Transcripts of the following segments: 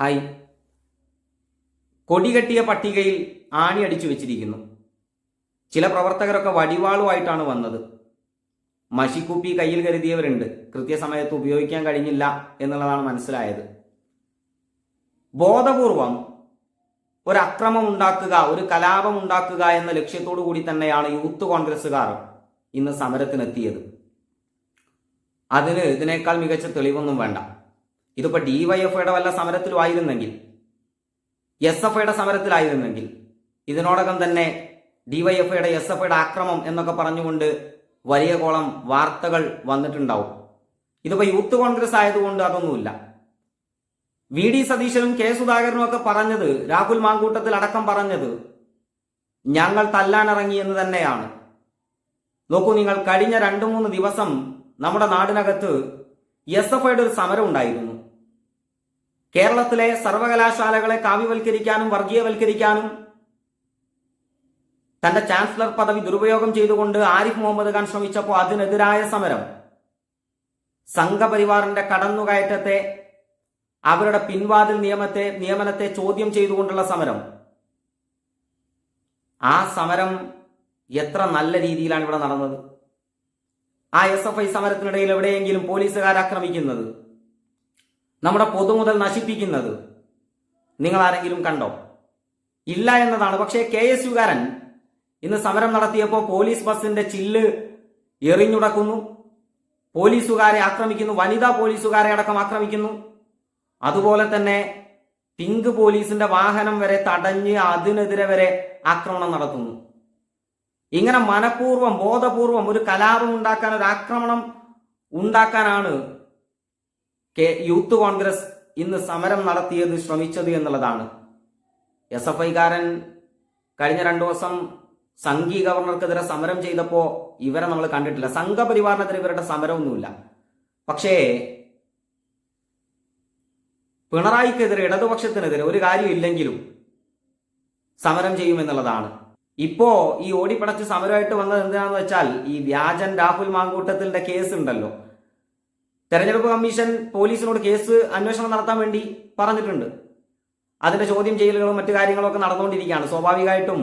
Hi. കൊടികെട്ടിയ പട്ടികയിൽ ആണി അടിച്ചു വെച്ചിരിക്കുന്നു. ചില പ്രവർത്തകരൊക്കെ വടിവാളുമായിട്ടാണ് വന്നത്. മഷിക്കുപ്പി കയ്യിൽ കരുതിയവരുണ്ട്. കൃത്യസമയത്ത് ഉപയോഗിക്കാൻ കഴിഞ്ഞില്ല എന്നുള്ളതാണ് മനസ്സിലായത്. ബോധപൂർവം ഒരു അക്രമം ഉണ്ടാക്കുക ഒരു കലാപം ഉണ്ടാക്കുക എന്ന ലക്ഷ്യത്തോടു കൂടി തന്നെയാണ് യൂത്ത് കോൺഗ്രസ്സുകാർ ഇന്ന് സമരത്തിനെത്തിയത്. അതിന് ഇതിനേക്കാൾ മികച്ച തെളിവൊന്നും വേണ്ട. ഇതിപ്പോ ഐയുടെ വല്ല സമരത്തിലും ആയിരുന്നെങ്കിൽ എസ് എഫ് ഐയുടെ സമരത്തിലായിരുന്നെങ്കിൽ ഇതിനോടകം തന്നെ ഡി വൈ എഫ് ഐയുടെ എസ് എഫ് ഐയുടെ ആക്രമം എന്നൊക്കെ പറഞ്ഞുകൊണ്ട് വലിയ കോളം വാർത്തകൾ വന്നിട്ടുണ്ടാവും. ഇതിപ്പോ യൂത്ത് കോൺഗ്രസ് ആയതുകൊണ്ട് അതൊന്നുമില്ല. വി ഡി സതീശനും കെ സുധാകരനും ഒക്കെ പറഞ്ഞത് രാഹുൽ മാങ്കൂട്ടത്തിൽ അടക്കം പറഞ്ഞത് ഞങ്ങൾ തല്ലാനിറങ്ങി എന്ന് തന്നെയാണ്. നോക്കൂ നിങ്ങൾ കഴിഞ്ഞ രണ്ടു മൂന്ന് ദിവസം നമ്മുടെ നാടിനകത്ത് എസ് എഫ് ഐയുടെ ഒരു സമരം ഉണ്ടായിരുന്നു. കേരളത്തിലെ സർവകലാശാലകളെ കാവ്യവൽക്കരിക്കാനും വർഗീയവൽക്കരിക്കാനും തന്റെ ചാൻസലർ പദവി ദുരുപയോഗം ചെയ്തുകൊണ്ട് ആരിഫ് മുഹമ്മദ് ഖാൻ ശ്രമിച്ചപ്പോൾ അതിനെതിരായ സമരം. സംഘപരിവാറിന്റെ കടന്നുകയറ്റത്തെ അവരുടെ പിൻവാതിൽ നിയമത്തെ നിയമനത്തെ ചോദ്യം ചെയ്തുകൊണ്ടുള്ള സമരം. ആ സമരം എത്ര നല്ല രീതിയിലാണ് ഇവിടെ നടന്നത്? ആ എസ് എഫ് ഐ സമരത്തിനിടയിൽ എവിടെയെങ്കിലും പോലീസുകാർ ആക്രമിക്കുന്നത്? നമ്മുടെ പൊതുമുതൽ നശിപ്പിക്കുന്നത് നിങ്ങൾ ആരെങ്കിലും കണ്ടോ? ഇല്ല എന്നതാണ്. പക്ഷേ കെ എസ് യുകാരൻ ഇന്ന് സമരം നടത്തിയപ്പോൾ പോലീസ് ബസിന്റെ ചില്ല് എറിഞ്ഞുടക്കുന്നു. പോലീസുകാരെ ആക്രമിക്കുന്നു. വനിതാ പോലീസുകാരെ അടക്കം ആക്രമിക്കുന്നു. അതുപോലെ തന്നെ പിങ്ക് പോലീസിന്റെ വാഹനം വരെ തടഞ്ഞ് അതിനെതിരെ വരെ ആക്രമണം നടത്തുന്നു. ഇങ്ങനെ മനഃപൂർവം ബോധപൂർവം ഒരു കലാപം ഉണ്ടാക്കാൻ ഒരു ആക്രമണം ഉണ്ടാക്കാനാണ് കെ യൂത്ത് കോൺഗ്രസ് ഇന്ന് സമരം നടത്തിയത് ശ്രമിച്ചത് എന്നുള്ളതാണ്. എസ് എഫ് ഐക്കാരൻ കഴിഞ്ഞ രണ്ടു ദിവസം സംഘി ഗവർണർക്കെതിരെ സമരം ചെയ്തപ്പോൾ ഇവരെ നമ്മൾ കണ്ടിട്ടില്ല. സംഘപരിവാറിനെതിരെ ഇവരുടെ സമരമൊന്നുമില്ല. പക്ഷേ പിണറായിക്കെതിരെ ഇടതുപക്ഷത്തിനെതിരെ ഒരു കാര്യമില്ലെങ്കിലും സമരം ചെയ്യുമെന്നുള്ളതാണ് ഇപ്പോ ഈ ഓടിപ്പടച്ച് സമരമായിട്ട് വന്നത് എന്തിനാന്ന് വെച്ചാൽ ഈ വ്യാജൻ രാഹുൽ മാങ്കൂട്ടത്തിന്റെ കേസ് ഉണ്ടല്ലോ തെരഞ്ഞെടുപ്പ് കമ്മീഷൻ പോലീസിനോട് കേസ് അന്വേഷണം നടത്താൻ വേണ്ടി പറഞ്ഞിട്ടുണ്ട്. അതിന്റെ ചോദ്യം ചെയ്യലുകളും മറ്റു കാര്യങ്ങളും ഒക്കെ നടന്നുകൊണ്ടിരിക്കുകയാണ്. സ്വാഭാവികമായിട്ടും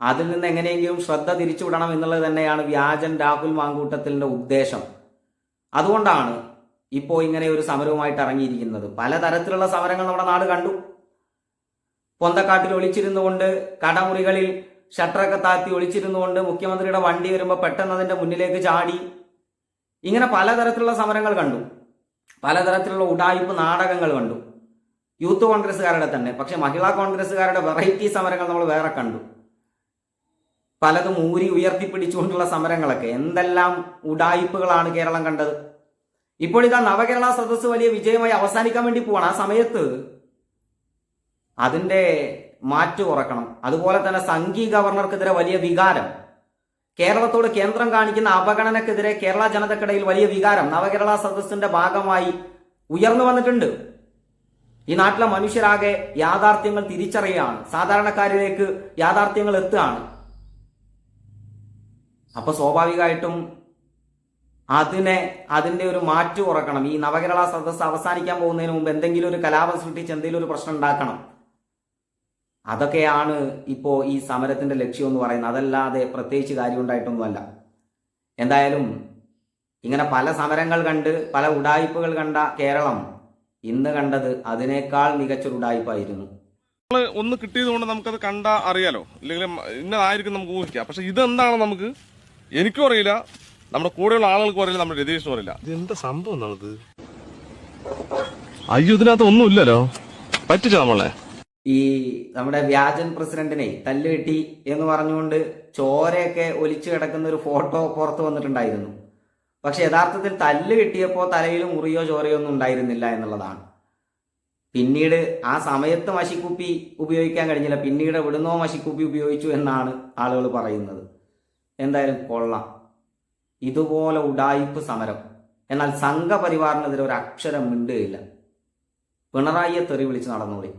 അതിൽ നിന്ന് എങ്ങനെയെങ്കിലും ശ്രദ്ധ തിരിച്ചുവിടണം എന്നുള്ളത് തന്നെയാണ് വ്യാജൻ രാഹുൽ മാങ്കൂട്ടത്തിന്റെ ഉദ്ദേശം. അതുകൊണ്ടാണ് ഇപ്പോൾ ഇങ്ങനെ ഒരു സമരവുമായിട്ട് ഇറങ്ങിയിരിക്കുന്നത്. പലതരത്തിലുള്ള സമരങ്ങൾ നമ്മുടെ നാട് കണ്ടു. പൊന്തക്കാട്ടിൽ ഒളിച്ചിരുന്നുകൊണ്ട് കടമുറികളിൽ ഷട്ടറൊക്കെ താഴ്ത്തി ഒളിച്ചിരുന്നുകൊണ്ട് മുഖ്യമന്ത്രിയുടെ വണ്ടി വരുമ്പോൾ പെട്ടെന്ന് അതിന്റെ മുന്നിലേക്ക് ചാടി. ഇങ്ങനെ പലതരത്തിലുള്ള സമരങ്ങൾ കണ്ടു. പലതരത്തിലുള്ള ഉടായ്പ നാടകങ്ങൾ കണ്ടു. യൂത്ത് കോൺഗ്രസ്സുകാരുടെ തന്നെ. പക്ഷെ മഹിളാ കോൺഗ്രസ്സുകാരുടെ വെറൈറ്റി സമരങ്ങൾ നമ്മൾ വേറെ കണ്ടു. പലതും ഊരി ഉയർത്തിപ്പിടിച്ചുകൊണ്ടുള്ള സമരങ്ങളൊക്കെ. എന്തെല്ലാം ഉടായ്പകളാണ് കേരളം കണ്ടത്. ഇപ്പോൾ ഇതാ നവകേരള സദസ്സ് വലിയ വിജയമായി അവസാനിക്കാൻ വേണ്ടി പോവാണ്. ആ സമയത്ത് അതിന്റെ മാറ്റു കുറക്കണം അതുപോലെ തന്നെ സംഘി ഗവർണർക്കെതിരെ വലിയ വികാരം. കേരളത്തോട് കേന്ദ്രം കാണിക്കുന്ന അവഗണനക്കെതിരെ കേരള ജനതക്കിടയിൽ വലിയ വികാരം. നവകേരള സദസ്സിന്റെ ഭാഗമായി ഉയർന്നു വന്നിട്ടുണ്ട്. ഈ നാട്ടിലെ മനുഷ്യരാകെ യാഥാർത്ഥ്യങ്ങൾ തിരിച്ചറിയുകയാണ് സാധാരണക്കാരിലേക്ക് യാഥാർത്ഥ്യങ്ങൾ എത്തുകയാണ്. അപ്പൊ സ്വാഭാവികമായിട്ടും അതിനെ അതിന്റെ ഒരു മാറ്റു ഉറക്കണം. ഈ നവകേരള സദസ്സ് അവസാനിക്കാൻ പോകുന്നതിന് മുമ്പ് എന്തെങ്കിലും ഒരു കലാപം സൃഷ്ടിച്ച് എന്തെങ്കിലും ഒരു പ്രശ്നം ഉണ്ടാക്കണം. അതൊക്കെയാണ് ഇപ്പോൾ ഈ സമരത്തിന്റെ ലക്ഷ്യം എന്ന് പറയുന്നത്. അതല്ലാതെ പ്രത്യേകിച്ച് കാര്യം ഉണ്ടായിട്ടൊന്നുമല്ല എന്തായാലും ഇങ്ങനെ പല സമരങ്ങൾ കണ്ട് പല ഉടായ്പകൾ കണ്ട കേരളം ഇന്ന് കണ്ടത് അതിനേക്കാൾ മികച്ചൊരു ഉടായ്പായിരുന്നു. ഒന്ന് കിട്ടിയതുകൊണ്ട് നമുക്കത് കണ്ട അറിയാലോ. ഇല്ലെങ്കിൽ ഇന്നതായിരിക്കും നമുക്ക് ഊഹിക്കാം. പക്ഷെ ഇതെന്താണ് നമുക്ക്? എനിക്കും അറിയില്ല. നമ്മുടെ കൂടെയുള്ള ആളുകൾക്കും അറിയില്ല. നമ്മുടെ രതീഷിനും അറിയില്ല. ഇതെന്താ സംഭവം അയ്യോ ഇതിനകത്ത് ഒന്നുമില്ലല്ലോ. പറ്റിച്ച നമ്മളെ? ഈ നമ്മുടെ വ്യാജൻ പ്രസിഡന്റിനെ തല്ല് കിട്ടി എന്ന് പറഞ്ഞുകൊണ്ട് ചോരയൊക്കെ ഒലിച്ചു കിടക്കുന്ന ഒരു ഫോട്ടോ പുറത്തു വന്നിട്ടുണ്ടായിരുന്നു. പക്ഷെ യഥാർത്ഥത്തിൽ തല്ല് കിട്ടിയപ്പോൾ തലയിൽ മുറിയോ ചോരയോ ഒന്നും ഉണ്ടായിരുന്നില്ല എന്നുള്ളതാണ്. പിന്നീട് ആ സമയത്ത് മഷിക്കുപ്പി ഉപയോഗിക്കാൻ കഴിഞ്ഞില്ല. പിന്നീട് എവിടുന്നോ മഷിക്കുപ്പി ഉപയോഗിച്ചു എന്നാണ് ആളുകൾ പറയുന്നത്. എന്തായാലും കൊള്ളാം. ഇതുപോലെ ഉടായിപ്പ് സമരം. എന്നാൽ സംഘപരിവാറിനെതിരെ ഒരു അക്ഷരം മിണ്ടുകയില്ല. പിണറായിയെ തെറി വിളിച്ച് നടന്നോളി.